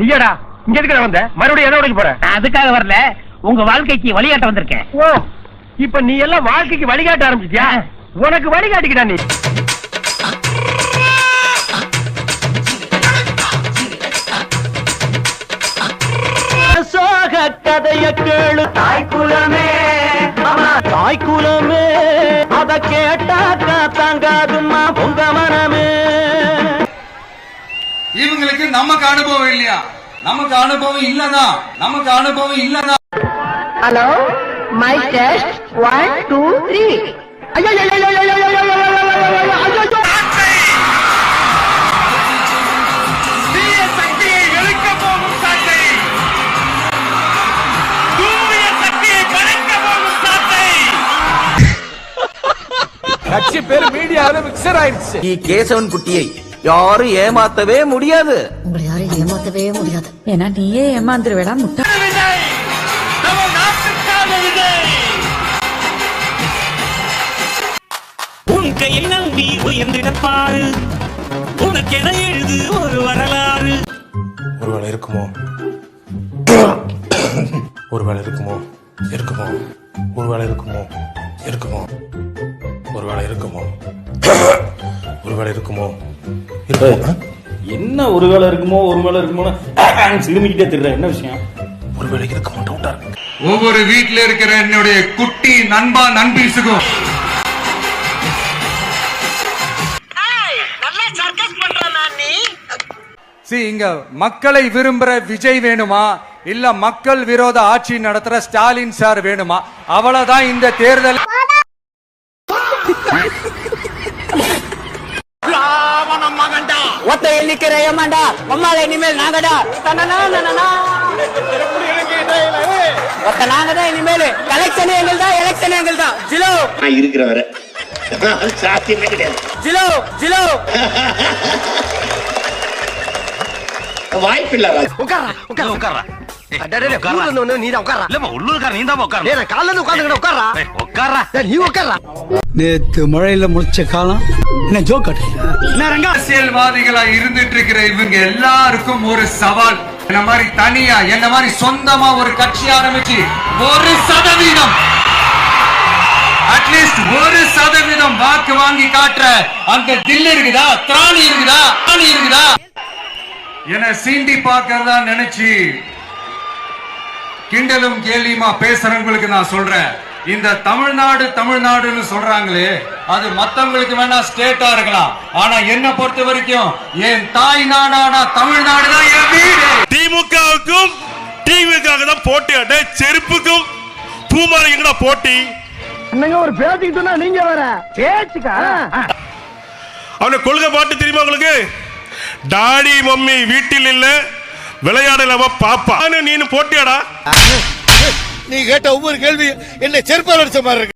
நீயடா? இங்க எதுக்கு வந்த? மறுபடியும் எதை உடைக்க போற? நான் அதுக்காக வரல. உங்க வாழ்க்கைக்கு வழிகாட்ட வந்திருக்கேன். ஓ இப்ப நீ எல்லாம் வாழ்க்கைக்கு வழிகாட்ட ஆரம்பிச்சிட்டியா? உனக்கு வழிகாட்டிக்கிட்டா நீ. சோக கதைய கேளு. தாய் குலமே தாய் குலமே அத கேட்டாக்கா நமக்கு அனுபவம் இல்லையா? நமக்கு அனுபவம் இல்லதான் நமக்கு அனுபவம் இல்லதான் hello my test one two three கட்சி பேர் மீடியாவில மிக்சர் ஆயிடுச்சு. நீ கேசவன் குட்டியை யாரும் ஏமாத்தவே முடியாது. உங்களை யாரும் ஏமாத்தவே முடியாது. ஏன்னா நீயே ஏமாந்துருவேடா முட்டை. உன் கையில் நம்பி உயர்ந்திடப்பாரு உனக்கென எழுது ஒரு வரலாறு. ஒருவேளை இருக்குமோ? ஒருவேளை இருக்குமோ? இருக்குமோ? ஒருவேளை இருக்குமோ? இருக்குமோ? ஒருவேளை இருக்குமோ? ஒருவேளை இருக்குமோ இருக்குமோ? என்ன ஒரு வேலை இருக்குமோ ஒரு வேலை இருக்குமோ சிலுமிக்கிட்டே திடுற என்ன விஷயம்? ஒருவேளை இருக்குமோ டவுட்டா இருக்கு. ஒவ்வொரு வீட்ல இருக்கிற என்னுடைய குட்டி நண்பா நண்பீசுக்கும் See, இங்க மக்களை விரும்புற விஜய் வேணுமா? இல்ல மக்கள் விரோத ஆட்சி நடத்துற ஸ்டாலின் சார் வேணுமா? அவ்வளவுதான் இந்த தேர்தல் ஒத்த எண்ணிக்கிற ஏமாண்டா. அம்மால இனிமேல் நாங்கடா. ஒத்த நாங்கதான் இனிமேல். கலெக்ஷன் எங்கள் தான் எலெக்ஷன் எங்கள் தான் ஜிலோ இருக்கிற வரை. சாத்தியமே கிடையாது. ஜிலோ ஜிலோ. உட்காரா உட்காரா. நீ உட்காரா? நேத்து மழையில முடிச்ச காலம் என்ன ஜோக் அரசியல்வாதிகளா இருந்துட்டு இருக்கிற இவங்க எல்லாருக்கும் ஒரு சவால். என்ன மாதிரி தனியா என்ன மாதிரி சொந்தமா ஒரு கட்சி ஆரம்பிச்சு ஒரு சதவீதம். அட்லீஸ்ட் ஒரு சதவீதம் வாக்கு வாங்கி காட்டுற அங்க தில் இருக்குதா திராணி இருக்குதா திராணி இருக்குதா என சீண்டி பார்க்கறதா நினைச்சு கிண்டலும் கேலியுமா பேசுறவங்களுக்கு நான் சொல்றேன். இந்த தமிழ்நாடு தமிழ்நாடுன்னு சொல்றாங்களே அது மத்தவங்களுக்கு வேணா ஸ்டேட்டா இருக்கலாம். ஆனா என்ன பொறுத்த வரைக்கும் என் தாய் நாடானா தமிழ்நாடு தான் என் வீடு. திமுகவுக்கும் டிவிக்காக தான் போட்டி அட செருப்புக்கும் பூமாரிக்கு போட்டி. அண்ணங்க ஒரு பேச்சுக்கு சொன்னா நீங்க வர பேச்சுக்கா? அவனை கொள்கை பாட்டு தெரியுமா உங்களுக்கு? டாடி மம்மி வீட்டில் இல்ல. விளையாடலாம பாப்பா. நீனு போட்டியாடா. நீ கேட்ட ஒவ்வொரு கேள்வி என்ன செருப்பால் அடிச்ச மாதிரி இருக்கு.